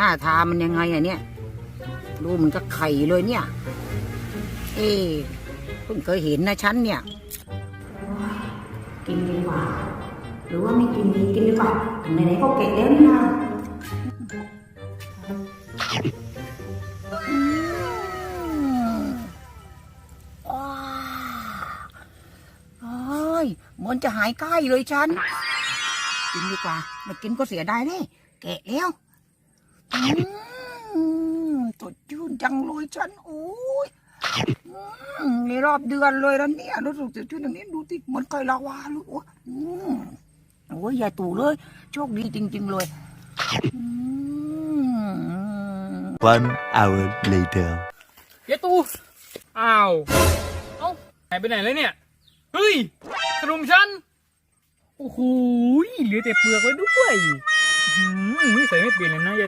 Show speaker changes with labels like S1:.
S1: หน้าทามันยังไงอะเนี่ย ดูเหมันก็ไข่เลยเนี่ย เอ๊ะเพิ่งเคยเห็นนะฉันเนี่ย กินดีกว่า หรือว่าไม่กินดีกินดีกว่าไหนๆก็เก็บแล้วนี่นะอืมว้าวโอ้ยเหมันจะหายใกล้เลยฉัน กินดีกว่าไม่กินก็เสียดายแน่แกะแล้วอืม สดชื่นจังเลยฉันโอ้ยอืมในรอบเดือนเลยแล้วเนี่ยรู้สึกสดชื่นอย่างนี้ดูที่เหมือนไก่ลาวาเลยโอ้ยอืมโอ้ยยายตู่เลย โชคดีจริง ๆ เลยอืม
S2: One hour later.
S3: เยตูอ้าวเอ้าหายไปไหนแล้วเนี่ย เฮ้ยขนมฉันโอ้โหเหลือแต่เปลือกไว้ด้วยอื้อหือนี่ใส่ไม่เปลี่ยนเลยนะยาย